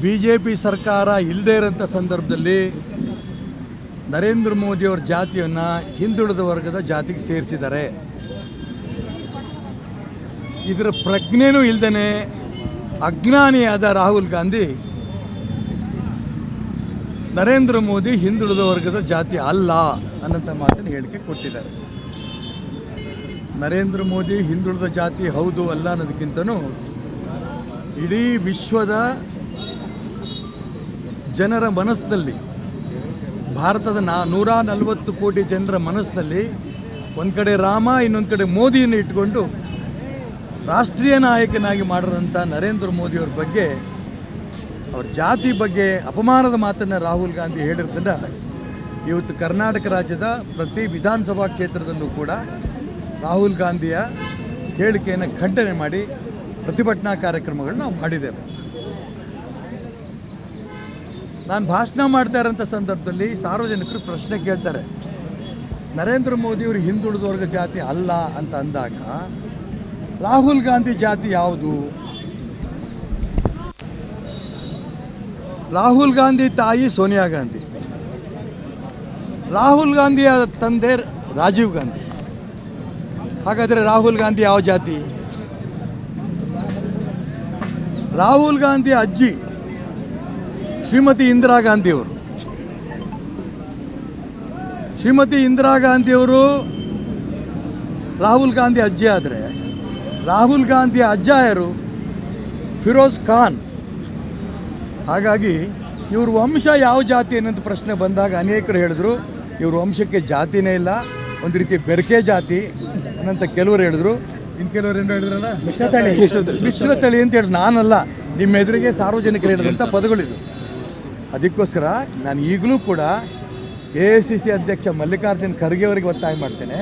B J P ಸರ್ಕಾರ ಇಲ್ಲದೇ ಇರೋಂಥ ಸಂದರ್ಭದಲ್ಲಿ ನರೇಂದ್ರ ಮೋದಿಯವ್ರ ಜಾತಿಯನ್ನು ಹಿಂದುಳಿದ ವರ್ಗದ ಜಾತಿಗೆ ಸೇರಿಸಿದ್ದಾರೆ. ಇದರ ಪ್ರಜ್ಞೆನೂ ಇಲ್ಲದೇ ಅಜ್ಞಾನಿಯಾದ ರಾಹುಲ್ ಗಾಂಧಿ ನರೇಂದ್ರ ಮೋದಿ ಹಿಂದುಳಿದ ವರ್ಗದ ಜಾತಿ ಅಲ್ಲ ಅನ್ನೋಂಥ ಮಾತನ್ನು ಹೇಳಿಕೆ ಕೊಟ್ಟಿದ್ದಾರೆ. ನರೇಂದ್ರ ಮೋದಿ ಹಿಂದುಳಿದ ಜಾತಿ ಹೌದು ಅಲ್ಲ ಅನ್ನೋದಕ್ಕಿಂತನೂ ಇಡೀ ವಿಶ್ವದ ಜನರ ಮನಸ್ಸಿನಲ್ಲಿ, ಭಾರತದ ನಾ ನೂರ ನಲವತ್ತು ಕೋಟಿ ಜನರ ಮನಸ್ಸಿನಲ್ಲಿ ಒಂದು ಕಡೆ ರಾಮ, ಇನ್ನೊಂದು ಕಡೆ ಮೋದಿಯನ್ನು ಇಟ್ಕೊಂಡು ರಾಷ್ಟ್ರೀಯ ನಾಯಕನಾಗಿ ಮಾಡಿದಂಥ ನರೇಂದ್ರ ಮೋದಿಯವ್ರ ಬಗ್ಗೆ, ಅವ್ರ ಜಾತಿ ಬಗ್ಗೆ ಅಪಮಾನದ ಮಾತನ್ನು ರಾಹುಲ್ ಗಾಂಧಿ ಹೇಳಿರ್ತಂದ್ರೆ ಇವತ್ತು ಕರ್ನಾಟಕ ರಾಜ್ಯದ ಪ್ರತಿ ವಿಧಾನಸಭಾ ಕ್ಷೇತ್ರದಲ್ಲೂ ಕೂಡ ರಾಹುಲ್ ಗಾಂಧಿಯ ಹೇಳಿಕೆಯನ್ನು ಖಂಡನೆ ಮಾಡಿ ಪ್ರತಿಭಟನಾ ಕಾರ್ಯಕ್ರಮಗಳನ್ನ ನಾವು ಮಾಡಿದ್ದೇವೆ. ನಾನು ಭಾಷಣ ಮಾಡ್ತಾ ಇರೋಂಥ ಸಂದರ್ಭದಲ್ಲಿ ಸಾರ್ವಜನಿಕರು ಪ್ರಶ್ನೆ ಕೇಳ್ತಾರೆ. ನರೇಂದ್ರ ಮೋದಿಯವರು ಹಿಂದುಳಿದ ವರ್ಗ ಜಾತಿ ಅಲ್ಲ ಅಂತ ಅಂದಾಗ, ರಾಹುಲ್ ಗಾಂಧಿ ಜಾತಿ ಯಾವುದು? ರಾಹುಲ್ ಗಾಂಧಿ ತಾಯಿ ಸೋನಿಯಾ ಗಾಂಧಿ. ರಾಹುಲ್ ಗಾಂಧಿಯ ತಂದೆ ರಾಜೀವ್ ಗಾಂಧಿ. ಹಾಗಾದರೆ ರಾಹುಲ್ ಗಾಂಧಿ ಯಾವ ಜಾತಿ? ರಾಹುಲ್ ಗಾಂಧಿ ಅಜ್ಜಿ. ಶ್ರೀಮತಿ ಇಂದಿರಾ ಗಾಂಧಿಯವರು. ಶ್ರೀಮತಿ ಇಂದಿರಾ ಗಾಂಧಿಯವರು ರಾಹುಲ್ ಗಾಂಧಿ ಅಜ್ಜಿ ಆದರೆ ರಾಹುಲ್ ಗಾಂಧಿಯ ಅಜ್ಜ ಯಾರು ಫಿರೋಜ್ ಖಾನ್. ಹಾಗಾಗಿ ಇವ್ರ ವಂಶ ಯಾವ ಜಾತಿ ಅನ್ನೋದು ಪ್ರಶ್ನೆ ಬಂದಾಗ ಅನೇಕರು ಹೇಳಿದ್ರು ಇವ್ರ ವಂಶಕ್ಕೆ ಜಾತಿನೇ ಇಲ್ಲ ಒಂದು ರೀತಿ ಬೆರಕೆ ಜಾತಿ ಅನ್ನಂತ ಕೆಲವರು ಹೇಳಿದ್ರು. ಇನ್ನು ಕೆಲವರು ಏನು ಹೇಳಿದ್ರಲ್ಲ? ಮಿಶ್ರ ತಳಿ ಅಂತ ಹೇಳಿ ನಾನಲ್ಲ ನಿಮ್ಮ ಎದುರಿಗೆ ಸಾರ್ವಜನಿಕರು ಹೇಳಿದಂಥ ಪದಗಳಿದು. ಅದಕ್ಕೋಸ್ಕರ ನಾನು ಈಗಲೂ ಕೂಡ ಎ ಸಿ ಸಿ ಅಧ್ಯಕ್ಷ ಮಲ್ಲಿಕಾರ್ಜುನ್ ಖರ್ಗೆ ಅವರಿಗೆ ಒತ್ತಾಯ ಮಾಡ್ತೇನೆ.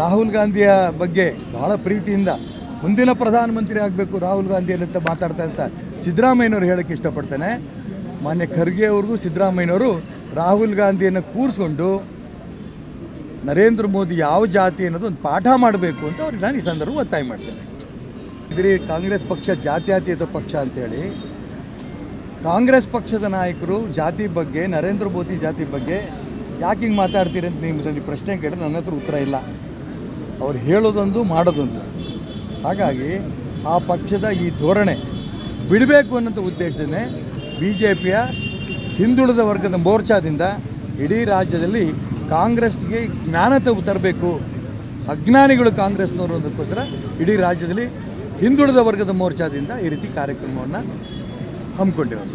ರಾಹುಲ್ ಗಾಂಧಿಯ ಬಗ್ಗೆ ಬಹಳ ಪ್ರೀತಿಯಿಂದ ಮುಂದಿನ ಪ್ರಧಾನಮಂತ್ರಿ ಆಗಬೇಕು, ರಾಹುಲ್ ಗಾಂಧಿ ಅಂತ ಮಾತಾಡ್ತಾ ಅಂತ ಸಿದ್ದರಾಮಯ್ಯನವ್ರು ಹೇಳೋಕ್ಕೆ ಇಷ್ಟಪಡ್ತೇನೆ. ಮಾನ್ಯ ಖರ್ಗೆ ಅವ್ರಿಗೂ ಸಿದ್ದರಾಮಯ್ಯನವರು ರಾಹುಲ್ ಗಾಂಧಿಯನ್ನು ಕೂರಿಸ್ಕೊಂಡು ನರೇಂದ್ರ ಮೋದಿ ಯಾವ ಜಾತಿ ಅನ್ನೋದು ಒಂದು ಪಾಠ ಮಾಡಬೇಕು ಅಂತ ಅವ್ರಿಗೆ ನಾನು ಈ ಸಂದರ್ಭ ಒತ್ತಾಯ ಮಾಡ್ತೇನೆ. ಇದ್ರಿ ಕಾಂಗ್ರೆಸ್ ಪಕ್ಷ ಜಾತ್ಯಾತೀತ ಪಕ್ಷ ಅಂತೇಳಿ ಕಾಂಗ್ರೆಸ್ ಪಕ್ಷದ ನಾಯಕರು ಜಾತಿ ಬಗ್ಗೆ, ನರೇಂದ್ರ ಮೋದಿ ಜಾತಿ ಬಗ್ಗೆ ಯಾಕೆ ಹಿಂಗೆ ಮಾತಾಡ್ತೀರಿ ಅಂತ ನೀವು ಪ್ರಶ್ನೆ ಕೇಳಿದ್ರೆ ನನ್ನ ಹತ್ರ ಉತ್ತರ ಇಲ್ಲ. ಅವ್ರು ಹೇಳೋದೊಂದು ಮಾಡೋದೊಂದು. ಹಾಗಾಗಿ ಆ ಪಕ್ಷದ ಈ ಧೋರಣೆ ಬಿಡಬೇಕು ಅನ್ನೋಂಥ ಉದ್ದೇಶದೇನೆ ಬಿ ಜೆ ಪಿಯ ಹಿಂದುಳಿದ ವರ್ಗದ ಮೋರ್ಚಾದಿಂದ ಇಡೀ ರಾಜ್ಯದಲ್ಲಿ ಕಾಂಗ್ರೆಸ್ಗೆ ಜ್ಞಾನತೆ ತರಬೇಕು. ಅಜ್ಞಾನಿಗಳು ಕಾಂಗ್ರೆಸ್ನವರು ಅನ್ನೋದಕ್ಕೋಸ್ಕರ ಇಡೀ ರಾಜ್ಯದಲ್ಲಿ ಹಿಂದುಳಿದ ವರ್ಗದ ಮೋರ್ಚಾದಿಂದ ಈ ರೀತಿ ಕಾರ್ಯಕ್ರಮವನ್ನು ಹಮ್ಮಿಕೊಂಡಿರೋದು